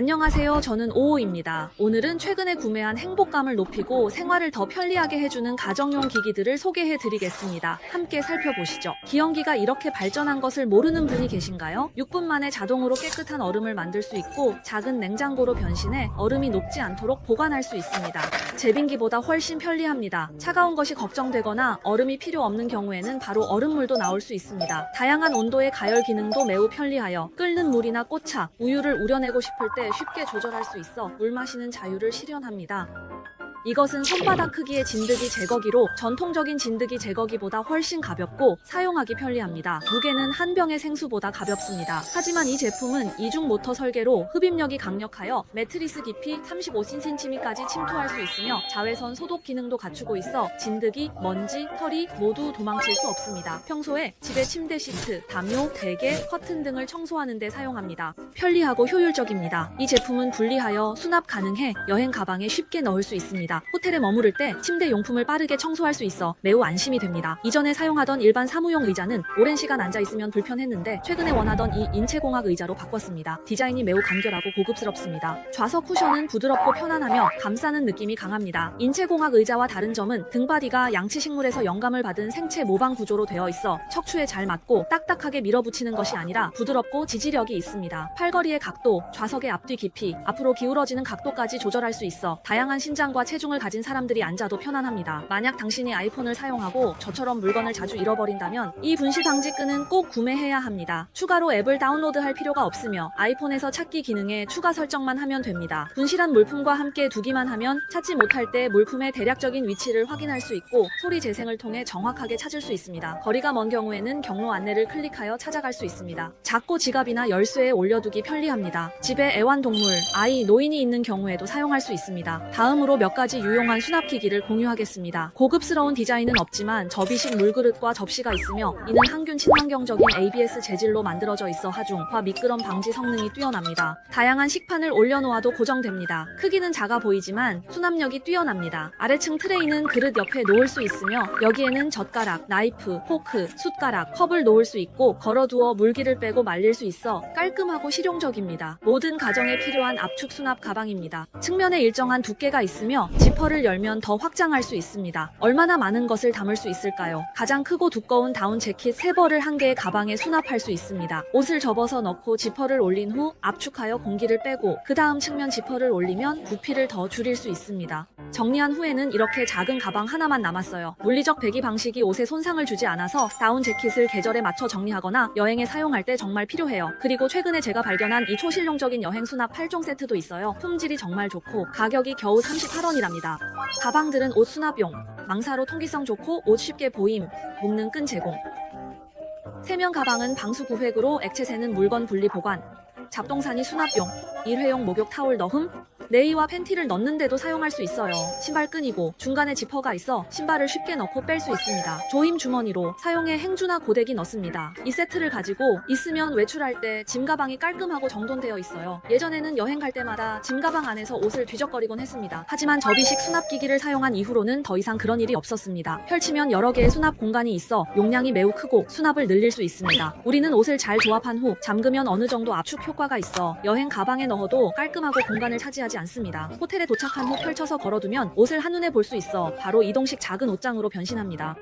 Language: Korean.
안녕하세요. 저는 오오입니다. 오늘은 최근에 구매한 행복감을 높이고 생활을 더 편리하게 해주는 가정용 기기들을 소개해 드리겠습니다. 함께 살펴보시죠. 기영기가 이렇게 발전한 것을 모르는 분이 계신가요? 6분 만에 자동으로 깨끗한 얼음을 만들 수 있고 작은 냉장고로 변신해 얼음이 녹지 않도록 보관할 수 있습니다. 제빙기보다 훨씬 편리합니다. 차가운 것이 걱정되거나 얼음이 필요 없는 경우에는 바로 얼음물도 나올 수 있습니다. 다양한 온도의 가열 기능도 매우 편리하여 끓는 물이나 꽃차, 우유를 우려내고 싶을 때 쉽게 조절할 수 있어 물 마시는 자유를 실현합니다. 이것은 손바닥 크기의 진드기 제거기로 전통적인 진드기 제거기보다 훨씬 가볍고 사용하기 편리합니다. 무게는 한 병의 생수보다 가볍습니다. 하지만 이 제품은 이중 모터 설계로 흡입력이 강력하여 매트리스 깊이 35cm까지 침투할 수 있으며 자외선 소독 기능도 갖추고 있어 진드기, 먼지, 털이 모두 도망칠 수 없습니다. 평소에 집의 침대 시트, 담요, 베개, 커튼 등을 청소하는 데 사용합니다. 편리하고 효율적입니다. 이 제품은 분리하여 수납 가능해 여행 가방에 쉽게 넣을 수 있습니다. 호텔에 머무를 때 침대 용품을 빠르게 청소할 수 있어 매우 안심이 됩니다. 이전에 사용하던 일반 사무용 의자는 오랜 시간 앉아 있으면 불편했는데 최근에 원하던 이 인체공학 의자로 바꿨습니다. 디자인이 매우 간결하고 고급스럽습니다. 좌석 쿠션은 부드럽고 편안하며 감싸는 느낌이 강합니다. 인체공학 의자와 다른 점은 등바디가 양치 식물에서 영감을 받은 생체 모방 구조로 되어 있어 척추에 잘 맞고 딱딱하게 밀어붙이는 것이 아니라 부드럽고 지지력이 있습니다. 팔걸이의 각도, 좌석의 앞뒤 깊이, 앞으로 기울어지는 각도까지 조절할 수 있어 다양한 신장과 체중 을 가진 사람들이 앉아도 편안합니다. 만약 당신이 아이폰을 사용하고 저처럼 물건을 자주 잃어버린다면 이 분실 방지 끈은 꼭 구매해야 합니다. 추가로 앱을 다운로드할 필요가 없으며 아이폰에서 찾기 기능에 추가 설정만 하면 됩니다. 분실한 물품과 함께 두기만 하면 찾지 못할 때 물품의 대략적인 위치를 확인할 수 있고 소리 재생을 통해 정확하게 찾을 수 있습니다. 거리가 먼 경우에는 경로 안내를 클릭하여 찾아갈 수 있습니다. 작고 지갑이나 열쇠에 올려두기 편리합니다. 집에 애완동물, 아이, 노인이 있는 경우에도 사용할 수 있습니다. 다음으로 몇 가지 유용한 수납기기를 공유하겠습니다. 고급스러운 디자인은 없지만 접이식 물그릇과 접시가 있으며 이는 항균 친환경적인 ABS 재질로 만들어져 있어 하중, 과 미끄럼 방지 성능이 뛰어납니다. 다양한 식판을 올려놓아도 고정됩니다. 크기는 작아 보이지만 수납력이 뛰어납니다. 아래층 트레이는 그릇 옆에 놓을 수 있으며 여기에는 젓가락, 나이프, 포크, 숟가락, 컵을 놓을 수 있고 걸어두어 물기를 빼고 말릴 수 있어 깔끔하고 실용적입니다. 모든 가정에 필요한 압축 수납 가방입니다. 측면에 일정한 두께가 있으며 지퍼를 열면 더 확장할 수 있습니다. 얼마나 많은 것을 담을 수 있을까요? 가장 크고 두꺼운 다운 재킷 3벌을 한 개의 가방에 수납할 수 있습니다. 옷을 접어서 넣고 지퍼를 올린 후 압축하여 공기를 빼고 그 다음 측면 지퍼를 올리면 부피를 더 줄일 수 있습니다. 정리한 후에는 이렇게 작은 가방 하나만 남았어요. 물리적 배기 방식이 옷에 손상을 주지 않아서 다운 재킷을 계절에 맞춰 정리하거나 여행에 사용할 때 정말 필요해요. 그리고 최근에 제가 발견한 이 초실용적인 여행 수납 8종 세트도 있어요. 품질이 정말 좋고 가격이 겨우 38원이랍니다. 가방들은 옷 수납용, 망사로 통기성 좋고 옷 쉽게 보임, 묶는 끈 제공. 세면 가방은 방수 구획으로 액체 새는 물건 분리 보관, 잡동사니 수납용, 일회용 목욕 타올 넣음, 네이와 팬티를 넣는데도 사용할 수 있어요. 신발 끈이고 중간에 지퍼가 있어 신발을 쉽게 넣고 뺄 수 있습니다. 조임 주머니로 사용해 행주나 고데기 넣습니다. 이 세트를 가지고 있으면 외출할 때 짐 가방이 깔끔하고 정돈되어 있어요. 예전에는 여행 갈 때마다 짐 가방 안에서 옷을 뒤적거리곤 했습니다. 하지만 접이식 수납기기를 사용한 이후로는 더 이상 그런 일이 없었습니다. 펼치면 여러 개의 수납 공간이 있어 용량이 매우 크고 수납을 늘릴 수 있습니다. 우리는 옷을 잘 조합한 후 잠그면 어느 정도 압축 효과가 있어 여행 가방에 넣어도 깔끔하고 공간을 차지 하지 않습니다. 호텔에 도착한 후 펼쳐서 걸어두면 옷을 한눈에 볼 수 있어 바로 이동식 작은 옷장으로 변신합니다.